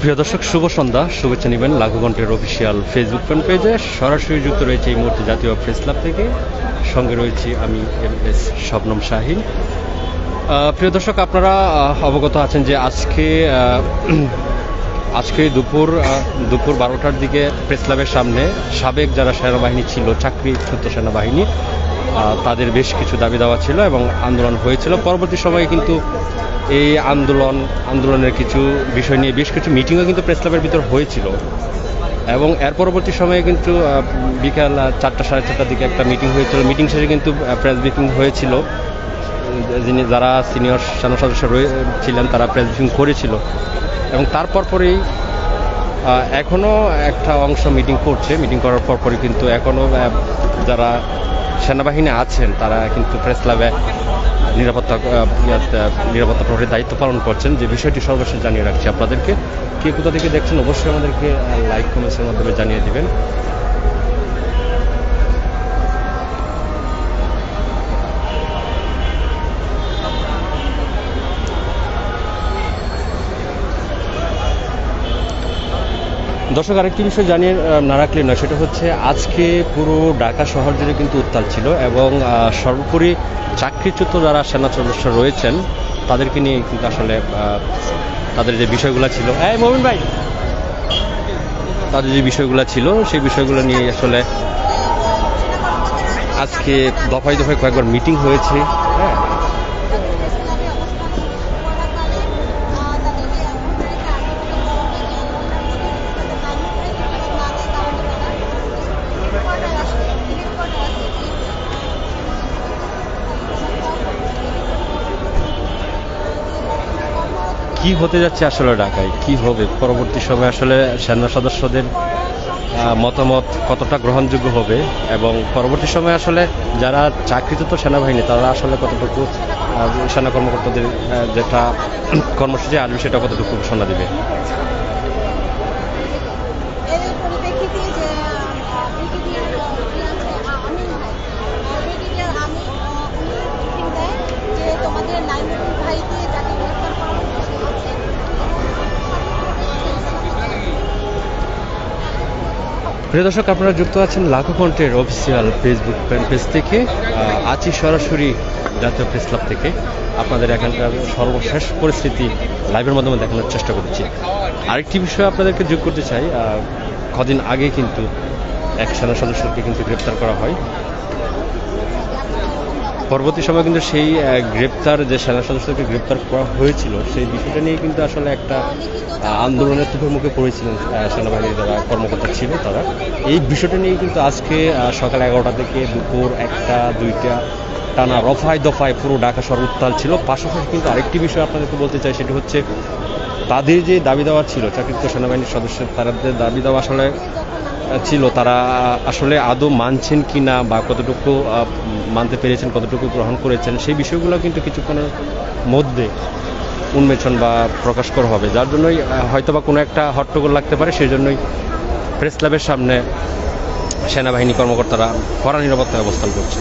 প্রিয় দর্শক, শুভ সন্ধ্যা। শুভেচ্ছা নেবেন লাঘুঘণ্টের অফিসিয়াল ফেসবুক ফ্যান পেজে সরাসরি যুক্ত রয়েছে এই মুহূর্তে জাতীয় প্রেস ক্লাব থেকে। সঙ্গে রয়েছি আমি এম এস শবনম শাহিন। প্রিয় দর্শক, আপনারা অবগত আছেন যে আজকে আজকে দুপুর দুপুর বারোটার দিকে প্রেস ক্লাবের সামনে সাবেক যারা সেনাবাহিনী ছিল, চাকরি চাকরিচ্যুত সেনাবাহিনী তাদের বেশ কিছু দাবি দেওয়া ছিল এবং আন্দোলন হয়েছিল। পরবর্তী সময়ে কিন্তু এই আন্দোলন, আন্দোলনের কিছু বিষয় নিয়ে বেশ কিছু মিটিংও কিন্তু প্রেস ক্লাবের ভিতর হয়েছিল। এবং এর পরবর্তী সময়ে কিন্তু বিকাল চারটা, সাড়ে চারটার দিকে একটা মিটিং হয়েছিল। মিটিং শেষে কিন্তু প্রেস ব্রিফিং হয়েছিল। যিনি, যারা সিনিয়র সেনা সদস্য ছিলেন, তারা প্রেস ব্রিফিং করেছিল। এবং তারপর পরেই এখনও একটা অংশ মিটিং করছে। মিটিং করার পর পরই কিন্তু এখনও যারা সেনাবাহিনী আছেন, তারা কিন্তু প্রেস ক্লাবে নিরাপত্তা নিরাপত্তা প্রহরীর দায়িত্ব পালন করছেন। যে বিষয়টি সর্বশেষ জানিয়ে রাখছি আপনাদেরকে। কে কোথা থেকে দেখছেন অবশ্যই আমাদেরকে লাইক কমেন্টসের মাধ্যমে জানিয়ে দিবেন। দর্শক, আরেকটি বিষয় জানিয়ে না রাখলে নয়, সেটা হচ্ছে আজকে পুরো ঢাকা শহর জুড়ে কিন্তু উত্তাল ছিল এবং সর্বোপরি চাকরিচ্যুত যারা সেনা সদস্য রয়েছেন, তাদেরকে নিয়ে কিন্তু আসলে তাদের যে বিষয়গুলো ছিল, এই মমিন ভাই! তাদের যে বিষয়গুলো ছিল, সেই বিষয়গুলো নিয়ে আসলে আজকে দফায় দফায় কয়েকবার মিটিং হয়েছে হ্যাঁ। কি হতে যাচ্ছে আসলে ঢাকায়? কি হবে? পরবর্তী সময়ে আসলে সেনা সদস্যদের মতামত কতটা গ্রহণযোগ্য হবে? এবং পরবর্তী সময়ে আসলে যারা চাকরিচ্যুত সেনাবাহিনী, তারা আসলে কতটুকু সেনা কর্মকর্তাদের যেটা কর্মসূচি আসবে, সেটা কতটুকু ঘোষণা দিবে? যে প্রিয় দর্শক, আপনারা যুক্ত আছেন লাখো কণ্ঠের অফিসিয়াল ফেসবুক পেজ থেকে। আছি সরাসরি জাতীয় প্রেস ক্লাব থেকে। আপনাদের এখানকার সর্বশেষ পরিস্থিতি লাইভের মাধ্যমে দেখানোর চেষ্টা করছি। আরেকটি বিষয় আপনাদেরকে যোগ করতে চাই। কদিন আগে কিন্তু এক সেনা সদস্যকে কিন্তু গ্রেপ্তার করা হয়। পরবর্তী সময় কিন্তু সেই গ্রেপ্তার যে সেনা সদস্যকে গ্রেপ্তার করা হয়েছিল, সেই বিষয়টা নিয়ে কিন্তু আসলে একটা আন্দোলনের মুখে পড়েছিলেন সেনাবাহিনীর যারা কর্মকর্তা ছিল তারা। এই বিষয়টা নিয়ে কিন্তু আজকে সকাল এগারোটা থেকে দুপুর একটা, দুইটা, টানা রফায় দফায় পুরো ঢাকা শহর উত্তাল ছিল। পাশাপাশি কিন্তু আরেকটি বিষয় আপনাদেরকে বলতে চাই, সেটি হচ্ছে তাদের যে দাবি দেওয়া ছিল চাকরিত সেনাবাহিনীর সদস্য তাদের দাবি দেওয়া আসলে ছিল, তারা আসলে আদৌ মানছেন কি না বা কতটুকু মানতে পেরেছেন, কতটুকু গ্রহণ করেছেন, সেই বিষয়গুলো কিন্তু কিছুক্ষণের মধ্যে উন্মেষণ বা প্রকাশ করা হবে। যার জন্যই হয়তো হয়তোবা কোনো একটা হট্টগোল লাগতে পারে, সেই জন্যই প্রেস ক্লাবের সামনে সেনাবাহিনী কর্মকর্তারা কড়া নিরাপত্তা অবস্থান করছে।